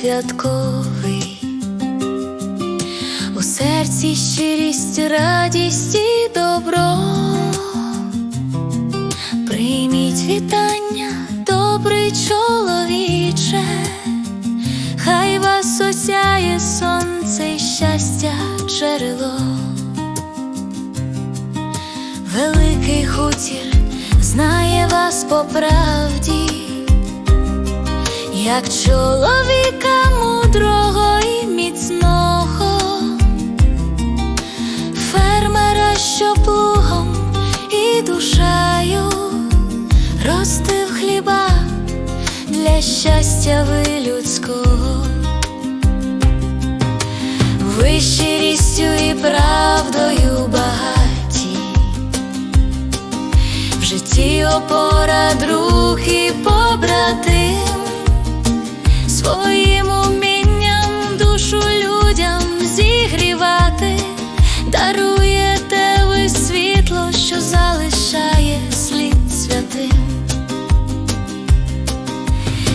святковий, у серці щирість, радість і добро. Прийміть вітання, добрий чоловіче, хай вас осяє сонце й щастя джерело. Великий хутір знає вас по правді, як чоловіка мудрого і міцного, фермера, що плугом і душею ростив хліба для щастя ви людського. Ви і правдою багаті, в житті опора, друг і побратим, своїм умінням душу людям зігрівати, даруєте ви світло, що залишає слід святим.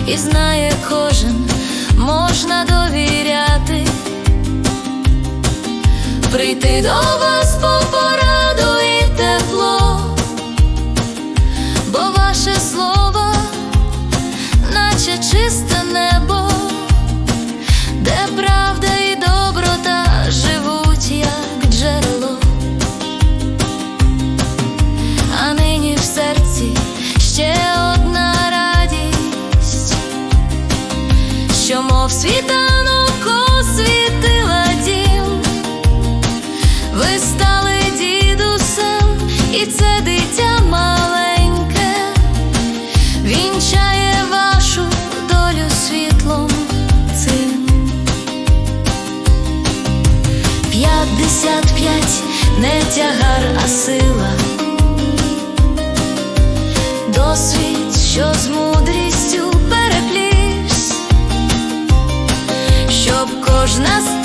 І знає кожен, можна довіряти. Прийти до вас по пораду мов світанок освітила дім. Ви стали дідусем, і це дитя маленьке, вінчає вашу долю світлом цим. П'ятдесят п'ять не тягар, а сила, досвід, що змудрює Można